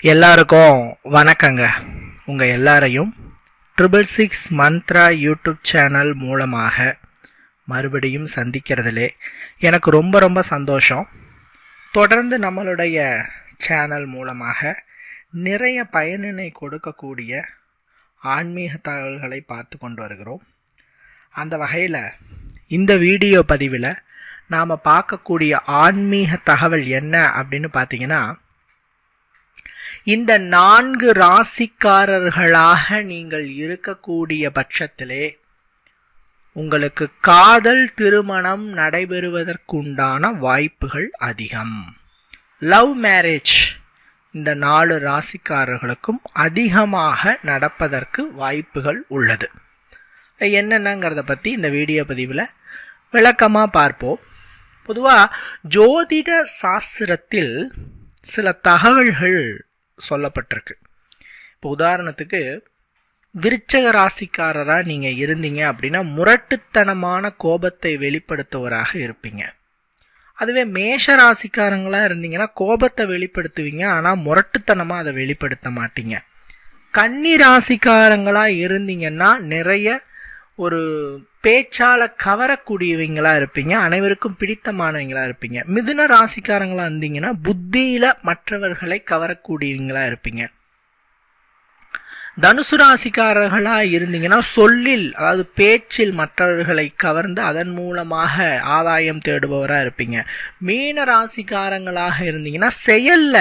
எல்லாருக்கும் வணக்கங்க. உங்கள் எல்லாரையும் triple six mantra YouTube channel மூலமாக மறுபடியும் சந்திக்கிறதுலே எனக்கு ரொம்ப ரொம்ப சந்தோஷம். தொடர்ந்து நம்மளுடைய சேனல் மூலமாக நிறைய பயனினை கொடுக்கக்கூடிய ஆன்மீக தகவல்களை பார்த்து கொண்டு வருகிறோம். அந்த வகையில் இந்த வீடியோ பதிவில் நாம் பார்க்கக்கூடிய ஆன்மீக தகவல் என்ன அப்படின்னு பார்த்தீங்கன்னா இந்த நான்கு ராசிக்காரர்களாக நீங்கள் இருக்கக்கூடிய பட்சத்திலே உங்களுக்கு காதல் திருமணம் நடைபெறுவதற்குண்டான வாய்ப்புகள் அதிகம். லவ் மேரேஜ் இந்த நாலு ராசிக்காரர்களுக்கும் அதிகமாக நடப்பதற்கு வாய்ப்புகள் உள்ளது. என்னென்னங்கிறத பற்றி இந்த வீடியோ பதிவில் விளக்கமாக பார்ப்போம். பொதுவாக ஜோதிட சாஸ்திரத்தில் சில தகவல்கள் சொல்லப்பட்டிருக்கு. இப்போ உதாரணத்துக்கு விருச்சக ராசிக்காரராக நீங்கள் இருந்தீங்க அப்படின்னா முரட்டுத்தனமான கோபத்தை வெளிப்படுத்துவராக இருப்பீங்க. அதுவே மேஷ ராசிக்காரங்களாக இருந்தீங்கன்னா கோபத்தை வெளிப்படுத்துவீங்க ஆனால் முரட்டுத்தனமாக அதை வெளிப்படுத்த மாட்டீங்க. கன்னி ராசிக்காரங்களாக இருந்தீங்கன்னா நிறைய ஒரு பேச்சால கவரக்கூடியவங்களா இருப்பீங்க அனைவருக்கும் பிடித்தமானவங்களா இருப்பீங்க. மிதுன ராசிக்காரங்களா இருந்தீங்கன்னா புத்தியில மற்றவர்களை கவரக்கூடியவங்களா இருப்பீங்க. தனுசு ராசிக்காரர்களா இருந்தீங்கன்னா சொல்லில் அதாவது பேச்சில் மற்றவர்களை கவர்ந்து அதன் மூலமாக ஆதாயம் தேடுபவரா இருப்பீங்க. மீன ராசிக்காரங்களாக இருந்தீங்கன்னா செயல்ல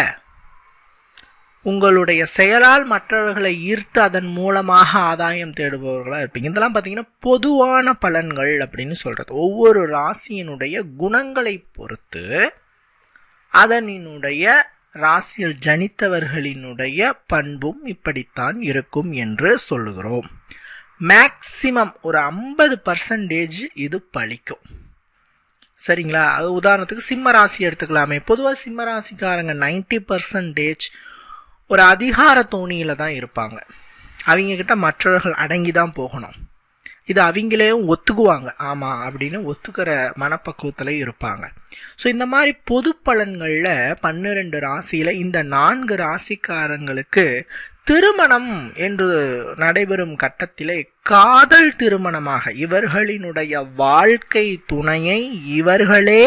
உங்களுடைய செயலால் மற்றவர்களை ஈர்த்து அதன் மூலமாக ஆதாயம் தேடுபவர்களாக இருப்பீங்க. இதெல்லாம் பார்த்தீங்கன்னா பொதுவான பலன்கள் அப்படின்னு சொல்கிறது ஒவ்வொரு ராசியினுடைய குணங்களை பொறுத்து அதனினுடைய ராசியில் ஜனித்தவர்களினுடைய பண்பும் இப்படித்தான் இருக்கும் என்று சொல்லுகிறோம். மேக்சிமம் ஒரு ஐம்பது பர்சன்டேஜ் இது பழிக்கும். சரிங்களா? அது உதாரணத்துக்கு சிம்ம ராசி எடுத்துக்கலாமே. பொதுவாக சிம்ம ராசிக்காரங்க நைன்டி பர்சன்டேஜ் ஒரு அதிகார தோணியில் தான் இருப்பாங்க. அவங்கக்கிட்ட மற்றவர்கள் அடங்கி தான் போகணும். இது அவங்களையும் ஒத்துக்குவாங்க. ஆமாம் அப்படின்னு ஒத்துக்கிற மனப்பக்குவத்தில் இருப்பாங்க. ஸோ இந்த மாதிரி பொது பலன்களில் பன்னிரெண்டு ராசியில் இந்த நான்கு ராசிக்காரங்களுக்கு திருமணம் என்று நடைபெறும் கட்டத்திலே காதல் திருமணமாக இவர்களினுடைய வாழ்க்கை துணையை இவர்களே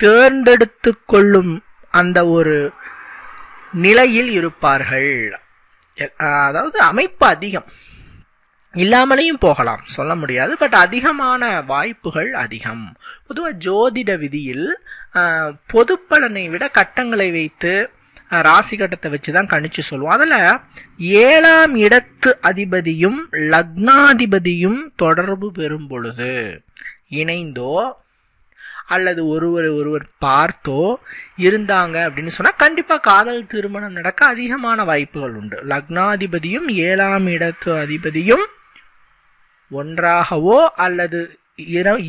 தேர்ந்தெடுத்து கொள்ளும் அந்த ஒரு நிலையில் இருப்பார்கள். அதாவது அமைப்பு அதிகம். இல்லாமலேயும் போகலாம் சொல்ல முடியாது பட் அதிகமான வாய்ப்புகள் அதிகம். பொதுவாக ஜோதிட விதியில் பொதுப்பலனை விட கட்டங்களை வைத்து ராசி கட்டத்தை வச்சு தான் கணிச்சு சொல்லுவோம் அதில் ஏழாம் இடத்து அதிபதியும் லக்னாதிபதியும் தொடர்பு பெறும் பொழுது இணைந்தோ அல்லது ஒருவர் ஒருவர் பார்த்தோ இருந்தாங்க அப்படின்னு சொன்னால் கண்டிப்பாக காதல் திருமணம் நடக்க அதிகமான வாய்ப்புகள் உண்டு. லக்னாதிபதியும் ஏழாம் இடத்து அதிபதியும் ஒன்றாகவோ அல்லது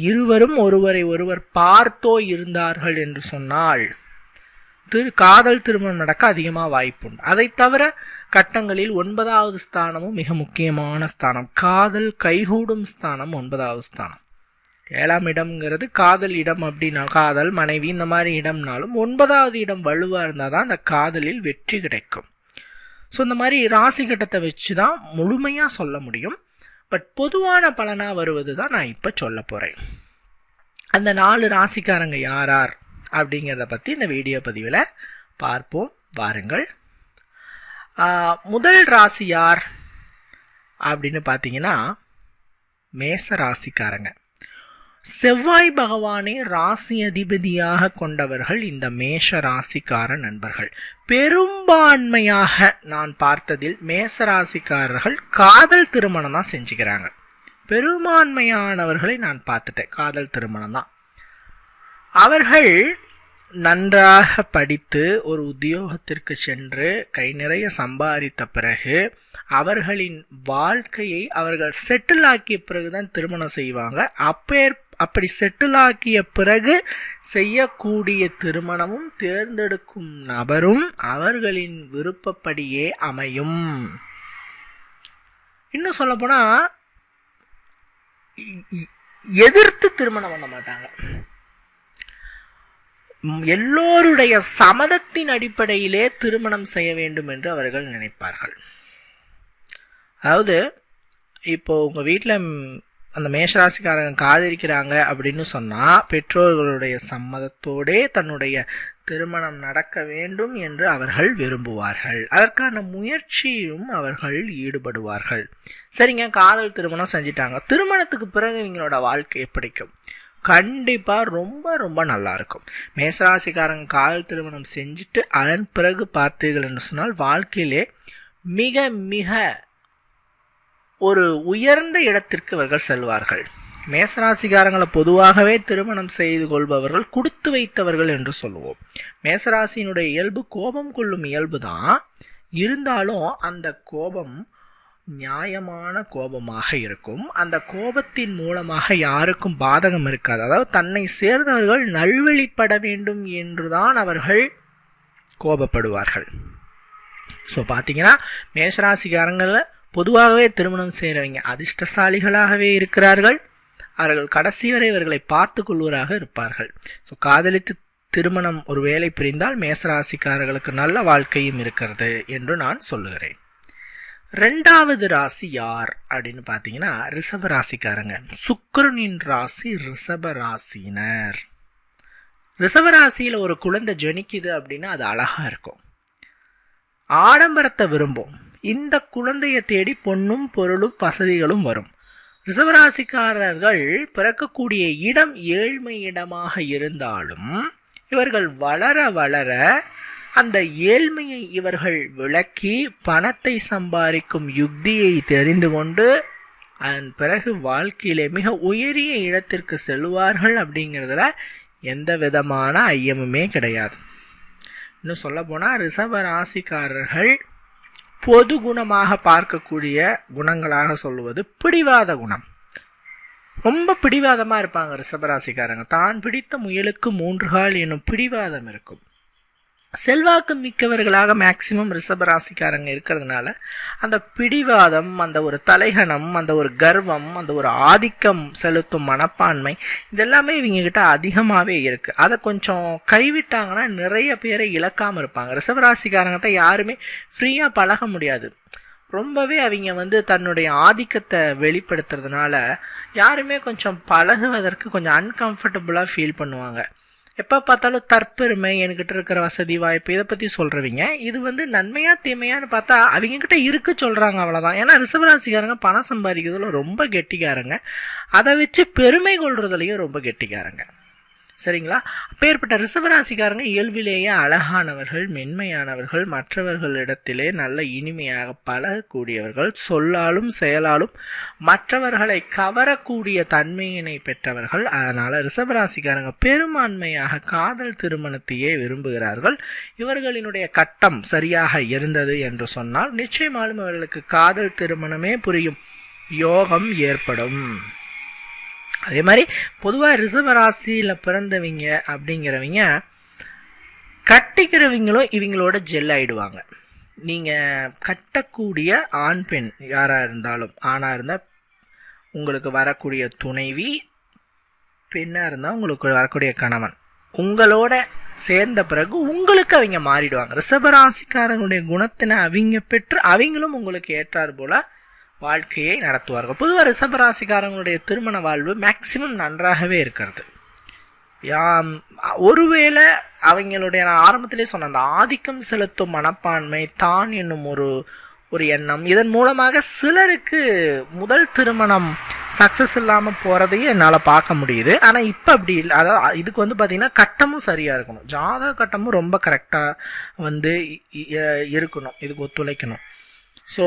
இருவரும் ஒருவரை ஒருவர் பார்த்தோ இருந்தார்கள் என்று சொன்னால் திரு காதல் திருமணம் நடக்க அதிகமாக வாய்ப்பு உண்டு. அதை தவிர கட்டங்களில் ஒன்பதாவது ஸ்தானமும் மிக முக்கியமான ஸ்தானம். காதல் கைகூடும் ஸ்தானம் ஒன்பதாவது ஸ்தானம். ஏழாம் இடம்ங்கிறது காதல் இடம் அப்படின்னா காதல் மனைவி இந்த மாதிரி இடம்னாலும் ஒன்பதாவது இடம் வலுவாக இருந்தால் தான் அந்த காதலில் வெற்றி கிடைக்கும். ஸோ இந்த மாதிரி ராசி கட்டத்தை வச்சு தான் முழுமையாக சொல்ல முடியும். பட் பொதுவான பலனாக வருவது தான் நான் இப்போ சொல்ல போகிறேன் அந்த நாலு ராசிக்காரங்க யாரார் அப்படிங்கிறத பற்றி இந்த வீடியோ பதிவில் பார்ப்போம். வாருங்கள். முதல் ராசி யார் அப்படின்னு பார்த்தீங்கன்னா மேச ராசிக்காரங்க. செவ்வாய் பகவானை ராசி அதிபதியாக கொண்டவர்கள் இந்த மேஷ ராசிக்கார நண்பர்கள். பெரும்பான்மையாக நான் பார்த்ததில் மேச ராசிக்காரர்கள் காதல் திருமணம் தான் செஞ்சுக்கிறாங்க. பெரும்பான்மையானவர்களை நான் பார்த்துட்டேன். காதல் திருமணம் தான். அவர்கள் நன்றாக படித்து ஒரு உத்தியோகத்திற்கு சென்று கை நிறைய சம்பாதித்த பிறகு அவர்களின் வாழ்க்கையை அவர்கள் செட்டில் ஆக்கிய பிறகுதான் திருமணம் செய்வாங்க. அப்பேர் அப்படி செட்டில் ஆக்கிய பிறகு செய்யக்கூடிய திருமணமும் தேர்ந்தெடுக்கும் நபரும் அவர்களின் விருப்பப்படியே அமையும். இன்னும் சொல்ல போனா எதிர்த்து திருமணம் பண்ண மாட்டாங்க. எல்லோருடைய சம்மதத்தின் அடிப்படையிலே திருமணம் செய்ய வேண்டும் என்று அவர்கள் நினைப்பார்கள். அதாவது இப்போ உங்க வீட்டில் அந்த மேஷராசிக்காரங்க காதலிக்கிறாங்க அப்படின்னு சொன்னால் பெற்றோர்களுடைய சம்மதத்தோடே தன்னுடைய திருமணம் நடக்க வேண்டும் என்று அவர்கள் விரும்புவார்கள். அதற்கான முயற்சியும் அவர்கள் ஈடுபடுவார்கள். சரிங்க காதல் திருமணம் செஞ்சிட்டாங்க. திருமணத்துக்கு பிறகு இவங்களோட வாழ்க்கை எப்படிக்கும் கண்டிப்பாக ரொம்ப ரொம்ப நல்லா இருக்கும் மேசராசிக்காரங்க காதல் திருமணம் செஞ்சுட்டு அதன் பிறகு பார்த்தீர்கள் என்று சொன்னால் வாழ்க்கையிலே மிக மிக ஒரு உயர்ந்த இடத்திற்கு இவர்கள் செல்வார்கள். மேசராசிக்காரங்களை பொதுவாகவே திருமணம் செய்து கொள்பவர்கள் கொடுத்து வைத்தவர்கள் என்று சொல்லுவோம். மேசராசியினுடைய இயல்பு கோபம் கொள்ளும் இயல்பு தான் இருந்தாலும் அந்த கோபம் நியாயமான கோபமாக இருக்கும். அந்த கோபத்தின் மூலமாக யாருக்கும் பாதகம் இருக்காது. அதாவது தன்னை சேர்ந்தவர்கள் நல்வழிப்பட வேண்டும் என்றுதான் அவர்கள் கோபப்படுவார்கள். ஸோ பார்த்தீங்கன்னா மேஷராசிக்காரங்களில் பொதுவாகவே திருமணம் செய்கிறவங்க அதிர்ஷ்டசாலிகளாகவே இருக்கிறார்கள். அவர்கள் கடைசி வரை இவர்களை பார்த்து கொள்வராக இருப்பார்கள். ஸோ காதலித்து திருமணம் ஒரு வேலை புரிந்தால் மேசராசிக்காரர்களுக்கு நல்ல வாழ்க்கையும் இருக்கிறது என்று நான் சொல்லுகிறேன். ரெண்டாவது ராசி யார் அப்படின்னு பார்த்தீங்கன்னா ரிஷப ராசிக்காரங்க. சுக்கரனின் ராசி ரிஷப ராசினர் ரிஷப ராசியில் ஒரு குழந்தை ஜனிக்குது அப்படின்னா அது அழகாக இருக்கும். ஆடம்பரத்தை விரும்பும். இந்த குழந்தையை தேடி பொன்னும் பொருளும் வசதிகளும் வரும். ரிஷபராசிக்காரர்கள் பிறக்கக்கூடிய இடம் ஏழ்மை இடமாக இருந்தாலும் இவர்கள் வளர வளர அந்த ஏழ்மையை இவர்கள் விளக்கி பணத்தை சம்பாதிக்கும் யுக்தியை தெரிந்து கொண்டு அதன் பிறகு வாழ்க்கையிலே மிக உயரிய இடத்திற்கு செல்வார்கள் அப்படிங்கிறதுல எந்த விதமான ஐயமுமே கிடையாது. இன்னும் சொல்ல போனால் ரிஷப ராசிக்காரர்கள் பொது குணமாக பார்க்கக்கூடிய குணங்களாக சொல்லுவது பிடிவாத குணம். ரொம்ப பிடிவாதமாக இருப்பாங்க ரிஷபராசிக்காரங்க தான் பிடித்த முயலுக்கு மூன்று கால் என்னும் பிடிவாதம் இருக்கும். செல்வாக்கு மிக்கவர்களாக மேக்சிமம் ரிஷபராசிக்காரங்க இருக்கிறதுனால அந்த பிடிவாதம் அந்த ஒரு தலைகணம் அந்த ஒரு கர்வம் அந்த ஒரு ஆதிக்கம் செலுத்தும் மனப்பான்மை இதெல்லாமே இவங்க கிட்ட அதிகமாகவே இருக்கு. அதை கொஞ்சம் கைவிட்டாங்கன்னா நிறைய பேரை இழக்காமல் இருப்பாங்க. ரிஷபராசிக்காரங்கிட்ட யாருமே ஃப்ரீயாக பழக முடியாது. ரொம்பவே அவங்க வந்து தன்னுடைய ஆதிக்கத்தை வெளிப்படுத்துறதுனால யாருமே கொஞ்சம் பழகுவதற்கு கொஞ்சம் அன்கம்ஃபர்டபுளாக ஃபீல் பண்ணுவாங்க. எப்போ பார்த்தாலும் தற்பெருமை என்கிட்ட இருக்கிற வசதி வாய்ப்பு இதை பற்றி சொல்கிறவங்க இது வந்து நன்மையாக தீமையான்னு பார்த்தா அவங்கக்கிட்ட இருக்கு சொல்கிறாங்க அவ்வளோதான் ஏன்னா ரிசவராசிக்காரங்க பணம் சம்பாதிக்கிறதுல ரொம்ப கெட்டிக்காரங்க. அதை வச்சு பெருமை கொள்றதுலையும் ரொம்ப கெட்டிக்காரங்க. சரிங்களா? அப்பேற்பட்ட ரிசவராசிக்காரங்க இயல்பிலேயே அழகானவர்கள் மென்மையானவர்கள் மற்றவர்களிடத்திலே நல்ல இனிமையாக பழகக்கூடியவர்கள் சொல்லாலும் செயலாலும் மற்றவர்களை கவரக்கூடிய தன்மையினை பெற்றவர்கள். அதனால் ரிசவராசிக்காரங்க பெரும்பான்மையாக காதல் திருமணத்தையே விரும்புகிறார்கள். இவர்களினுடைய கட்டம் சரியாக இருந்தது என்று சொன்னால் நிச்சயமாலும் இவர்களுக்கு காதல் திருமணமே புரியும் யோகம் ஏற்படும். அதே மாதிரி பொதுவாக ரிசர்வ ராசியில் பிறந்தவங்க அப்படிங்கிறவங்க கட்டிக்கிறவங்களும் இவங்களோட ஜெல் ஆகிடுவாங்க நீங்கள் கட்டக்கூடிய ஆண் பெண் யாராக இருந்தாலும் ஆணாக இருந்தால் உங்களுக்கு வரக்கூடிய துணைவி பெண்ணாக இருந்தால் உங்களுக்கு வரக்கூடிய கணவன். உங்களோட சேர்ந்த பிறகு உங்களுக்கு அவங்க மாறிடுவாங்க. ரிஷபராசிக்காரங்களுடைய குணத்தினை அவங்க பெற்று அவங்களும் உங்களுக்கு ஏற்றார் போல் வாழ்க்கையை நடத்துவார்கள். பொதுவாக ரிஷபராசிக்காரங்களுடைய திருமண வாழ்வு மேக்சிமம் நன்றாகவே இருக்கிறது. யாம் ஒருவேளை அவங்களுடைய நான் ஆரம்பத்திலே சொன்ன அந்த ஆதிக்கம் செலுத்தும் மனப்பான்மை தான் என்னும் ஒரு ஒரு எண்ணம். இதன் மூலமாக சிலருக்கு முதல் திருமணம் சக்ஸஸ் இல்லாமல் போகிறதையும் என்னால் பார்க்க முடியுது. ஆனால் இப்போ அப்படி இல்லை. அதாவது இதுக்கு வந்து பார்த்திங்கன்னா கட்டமும் சரியாக இருக்கணும். ஜாதக கட்டமும் ரொம்ப கரெக்டாக வந்து இருக்கணும். இதுக்கு ஒத்துழைக்கணும். ஸோ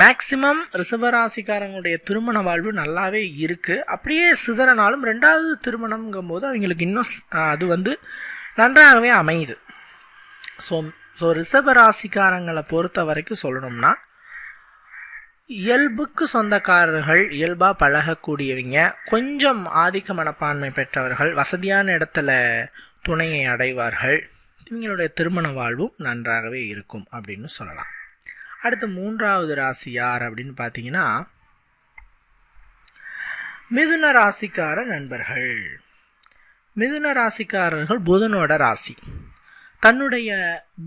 மேக்சிமம் ரிஷபராசிக்காரங்களுடைய திருமண வாழ்வு நல்லாவே இருக்குது அப்படியே சிதறனாலும் ரெண்டாவது திருமணம்ங்கும் போது அவங்களுக்கு இன்னும் அது வந்து நன்றாகவே அமையுது. ஸோ ஸோ ரிஷபராசிக்காரங்களை பொறுத்த வரைக்கும் சொல்லணும்னா இயல்புக்கு சொந்தக்காரர்கள் இயல்பாக பழகக்கூடியவங்க கொஞ்சம் ஆதிக்க மனப்பான்மை பெற்றவர்கள் வசதியான இடத்துல துணையை அடைவார்கள் இவங்களுடைய திருமண வாழ்வும் நன்றாகவே இருக்கும் அப்படின்னு சொல்லலாம். அடுத்து மூன்றாவது ராசி யார் அப்படின்னு பார்த்தீங்கன்னா மிதுன ராசிக்கார நண்பர்கள். மிதுன ராசிக்காரர்கள் புதனோட ராசி. தன்னுடைய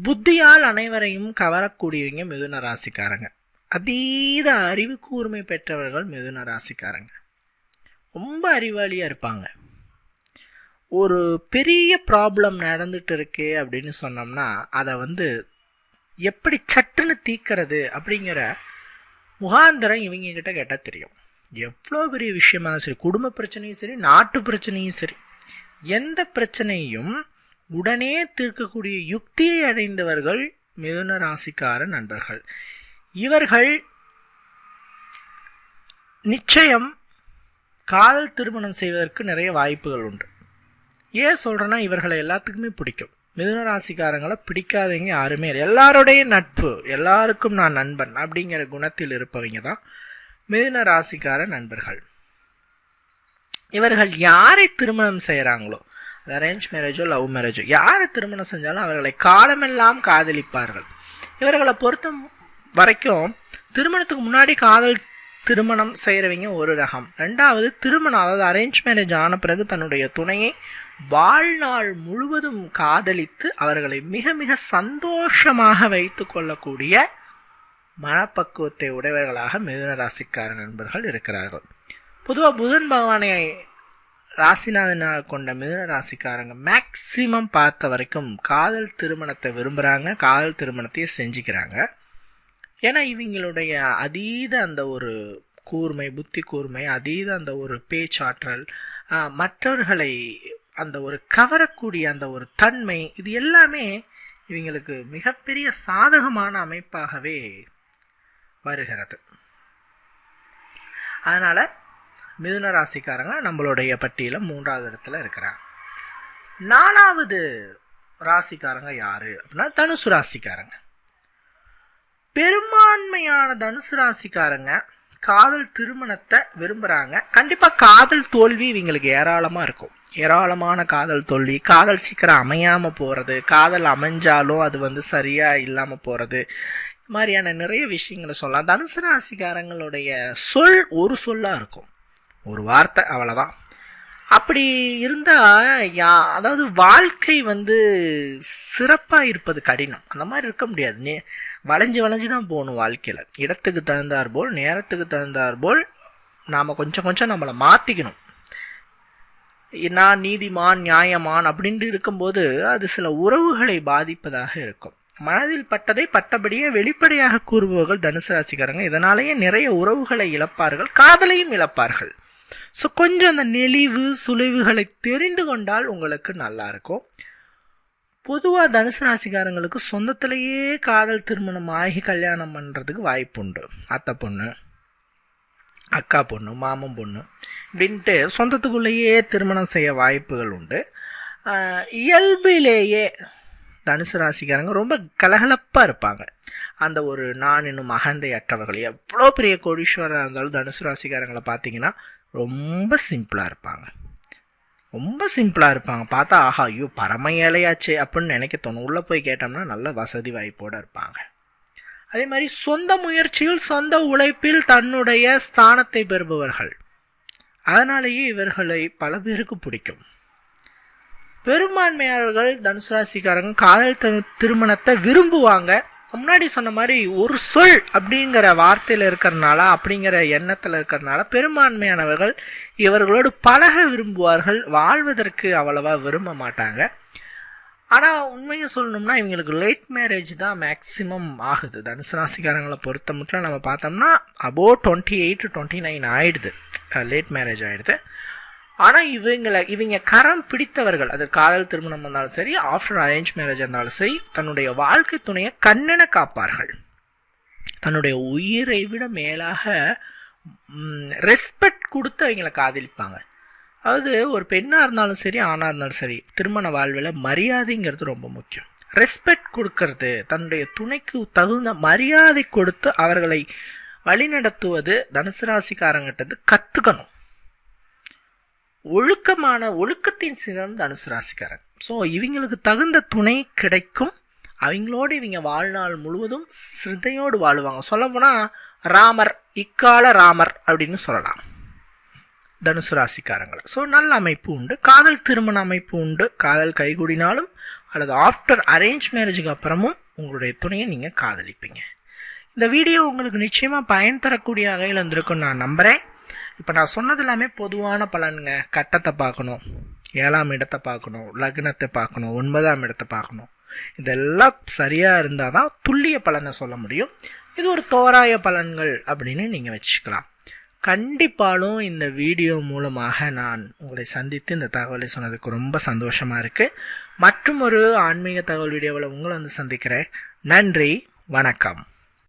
புத்தியால் அனைவரையும் கவரக்கூடியவங்க மிதுன ராசிக்காரங்க. அதீத அறிவு கூர்மை பெற்றவர்கள் மிதுன ராசிக்காரங்க. ரொம்ப அறிவாளியாக இருப்பாங்க. ஒரு பெரிய ப்ராப்ளம் நடந்துட்டு இருக்கு அப்படின்னு சொன்னோம்னா அதை வந்து எப்படி சட்டுன்னு தீக்கிறது அப்படிங்கிற முகாந்திரம் இவங்க கிட்ட கேட்டால் தெரியும். எவ்வளோ பெரிய விஷயமா சரி குடும்ப பிரச்சனையும் சரி நாட்டு பிரச்சனையும் சரி எந்த பிரச்சனையும் உடனே தீர்க்கக்கூடிய யுக்தியை அடைந்தவர்கள் மிதுன ராசிக்கார நண்பர்கள். இவர்கள் நிச்சயம் காதல் திருமணம் செய்வதற்கு நிறைய வாய்ப்புகள் உண்டு. ஏன் சொல்கிறேன்னா இவர்களை எல்லாத்துக்குமே பிடிக்கும். மிதுன ராசிக்காரங்களை பிடிக்காதவங்க யாருமே இல்லை. எல்லாருடைய நட்பு எல்லாருக்கும் நான் நண்பன் அப்படிங்கிற குணத்தில் இருப்பவங்க தான் மிதுன ராசிக்கார நண்பர்கள். இவர்கள் யாரை திருமணம் செய்கிறாங்களோ அரேஞ்ச் மேரேஜோ லவ் மேரேஜோ யாரை திருமணம் செஞ்சாலும் அவர்களை காலமெல்லாம் காதலிப்பார்கள். இவர்களை பொறுத்த வரைக்கும் திருமணத்துக்கு முன்னாடி காதல் திருமணம் செய்கிறவங்க ஒரு ரகம். ரெண்டாவது திருமணம் அதாவது அரேஞ்ச் மேரேஜ் ஆன பிறகு தன்னுடைய துணையை வாழ்நாள் முழுவதும் காதலித்து அவர்களை மிக மிக சந்தோஷமாக வைத்து கொள்ளக்கூடிய மனப்பக்குவத்தை உடையவர்களாக மிதுன ராசிக்கார நண்பர்கள் இருக்கிறார்கள். பொதுவாக புதன் பகவானை ராசிநாதனாக கொண்ட மிதுன ராசிக்காரங்க மேக்சிமம் பார்த்த வரைக்கும் காதல் திருமணத்தை விரும்புகிறாங்க காதல் திருமணத்தையே செஞ்சுக்கிறாங்க. ஏன்னா இவங்களுடைய அதீத அந்த ஒரு கூர்மை புத்தி கூர்மை அதீத அந்த ஒரு பேச்சாற்றல் மற்றவர்களை அந்த ஒரு கவரக்கூடிய அந்த ஒரு தன்மை இது எல்லாமே இவங்களுக்கு மிகப்பெரிய சாதகமான அமைப்பாகவே வருகிறது. அதனால் மிதுன ராசிக்காரங்க நம்மளுடைய பட்டியலில் மூன்றாவது இடத்துல இருக்கிறாங்க. நாலாவது ராசிக்காரங்க யார்? அப்படின்னா தனுசு ராசிக்காரங்க. பெரும்பான்மையான தனுசு ராசிக்காரங்க காதல் திருமணத்தை விரும்புகிறாங்க கண்டிப்பாக காதல் தோல்வி இவங்களுக்கு ஏராளமாக இருக்கும். ஏராளமான காதல் தோல்வி காதல் சீக்கிரம் அமையாமல் போகிறது காதல் அமைஞ்சாலும் அது வந்து சரியாக இல்லாமல் போகிறது மாதிரியான நிறைய விஷயங்களை சொல்லலாம். தனுசு ராசிக்காரங்களுடைய சொல் ஒரு சொல்லாக இருக்கும். ஒரு வார்த்தை அவ்வளோதான் அப்படி இருந்தால் யா அதாவது வாழ்க்கை வந்து சிறப்பாக இருப்பது கடினம். அந்த மாதிரி இருக்க முடியாது. நீ வளைஞ்சு வளைஞ்சு தான் போகணும் வாழ்க்கையில். இடத்துக்கு தகுந்தார் போல் நேரத்துக்கு தகுந்தார் போல் நாம் கொஞ்சம் கொஞ்சம் நம்மளை மாற்றிக்கணும் நான் நீதிமான் நியாயமான் அப்படின்ட்டு இருக்கும்போது அது சில உறவுகளை பாதிப்பதாக இருக்கும். மனதில் பட்டதை பட்டபடியே வெளிப்படையாக கூறுபவர்கள் தனுசு ராசிக்காரங்க. இதனாலேயே நிறைய உறவுகளை இழப்பார்கள் காதலையும் இழப்பார்கள். ஸோ கொஞ்சம் அந்த நெளிவு சுழிவுகளை தெரிந்து கொண்டால் உங்களுக்கு நல்லா இருக்கும். பொதுவாக தனுசு ராசிக்காரங்களுக்கு சொந்தத்திலேயே காதல் திருமணம் ஆகி கல்யாணம் பண்ணுறதுக்கு வாய்ப்பு உண்டு. அத்தை பொண்ணு அக்கா பொண்ணு மாமன் பொண்ணு அப்படின்ட்டு சொந்தத்துக்குள்ளேயே திருமணம் செய்ய வாய்ப்புகள் உண்டு. இயல்பிலேயே தனுசு ராசிக்காரங்க ரொம்ப கலகலப்பாக இருப்பாங்க. அந்த ஒரு நான் இன்னும் அகந்தை அற்றவர்கள் எவ்வளோ பெரிய கோடீஸ்வரராக இருந்தாலும் தனுசு ராசிக்காரங்களை பார்த்தீங்கன்னா ரொம்ப சிம்பிளாக இருப்பாங்க. ரொம்ப சிம்பிளாக இருப்பாங்க. பார்த்தா ஆஹா ஐயோ பரம ஏழையாச்சே அப்படின்னு நினைக்க தோணும். உள்ளே போய் கேட்டோம்னா நல்ல வசதி வாய்ப்போடு இருப்பாங்க. அதே மாதிரி சொந்த முயற்சியில் சொந்த உழைப்பில் தன்னுடைய ஸ்தானத்தை பெறுபவர்கள். அதனாலேயே இவர்களை பல பேருக்கு பிடிக்கும். பெரும்பான்மையாளர்கள் தனுசு ராசிக்காரங்க காதல் திருமணத்தை விரும்புவாங்க. முன்னாடி சொன்ன மாதிரி ஒரு சொல் அப்படிங்கிற வார்த்தையில் இருக்கிறனால அப்படிங்கிற எண்ணத்தில் இருக்கிறனால பெரும்பான்மையானவர்கள் இவர்களோடு பழக விரும்புவார்கள் வாழ்வதற்கு அவ்வளவா விரும்ப மாட்டாங்க. ஆனால் உண்மையை சொல்லணும்னா இவங்களுக்கு லேட் மேரேஜ் தான் மேக்ஸிமம் ஆகுது. தனுசு ராசிக்காரங்களை பொறுத்த மட்டும் நம்ம பார்த்தோம்னா above twenty eight twenty nine ஆகிடுது லேட் மேரேஜ் ஆயிடுது. ஆனால் இவங்களை இவங்க கரம் பிடித்தவர்கள் அது காதல் திருமணம் இருந்தாலும் சரி ஆஃப்டர் அரேஞ்ச் மேரேஜ் இருந்தாலும் சரி தன்னுடைய வாழ்க்கை துணையை கண்ணென காப்பார்கள். தன்னுடைய உயிரை விட மேலாக ரெஸ்பெக்ட் கொடுத்து அவங்கள காதலிப்பாங்க. அதாவது ஒரு பெண்ணாக இருந்தாலும் சரி ஆணாக இருந்தாலும் சரி திருமண வாழ்வில் மரியாதைங்கிறது ரொம்ப முக்கியம். ரெஸ்பெக்ட் கொடுக்கறது தன்னுடைய துணைக்கு தகுந்த மரியாதை கொடுத்து அவர்களை வழிநடத்துவது தனுசு ராசிக்காரங்கிட்டது கற்றுக்கணும் ஒழுக்கமான ஒழுக்கத்தின் சிறந்த அனுசராசிக்காரன். ஸோ இவங்களுக்கு தகுந்த துணை கிடைக்கும். அவங்களோடு இவங்க வாழ்நாள் முழுவதும் சிரத்தையோடு வாழுவாங்க. சொல்லப்போனால் ராமர் இக்கால ராமர் அப்படின்னு சொல்லலாம். தனுசு ராசிக்காரங்களை. ஸோ நல்ல அமைப்பு உண்டு. காதல் திருமண அமைப்பு உண்டு. காதல் கைகூடினாலும் அல்லது ஆஃப்டர் அரேஞ்ச் மேரேஜுக்கு அப்புறமும் உங்களுடைய துணையை நீங்கள் காதலிப்பீங்க. இந்த வீடியோ உங்களுக்கு நிச்சயமாக பயன் தரக்கூடிய வகையில் இருந்திருக்கும் நான் நம்புகிறேன் இப்போ நான் சொன்னது எல்லாமே பொதுவான பலனுங்க. கட்டத்தை பார்க்கணும். ஏழாம் இடத்தை பார்க்கணும். லக்னத்தை பார்க்கணும். ஒன்பதாம் இடத்தை பார்க்கணும். இதெல்லாம் சரியாக இருந்தால் தான் துல்லிய பலனை சொல்ல முடியும். இது ஒரு தோராய பலன்கள் அப்படின்னு நீங்கள் வச்சுக்கலாம். கண்டிப்பாலும் இந்த வீடியோ மூலமாக நான் உங்களை சந்தித்து இந்த தகவலை சொன்னதுக்கு ரொம்ப சந்தோஷமாக இருக்குது மற்றும் ஒரு ஆன்மீக தகவல் வீடியோவில் உங்களை வந்து சந்திக்கிறேன். நன்றி. வணக்கம்.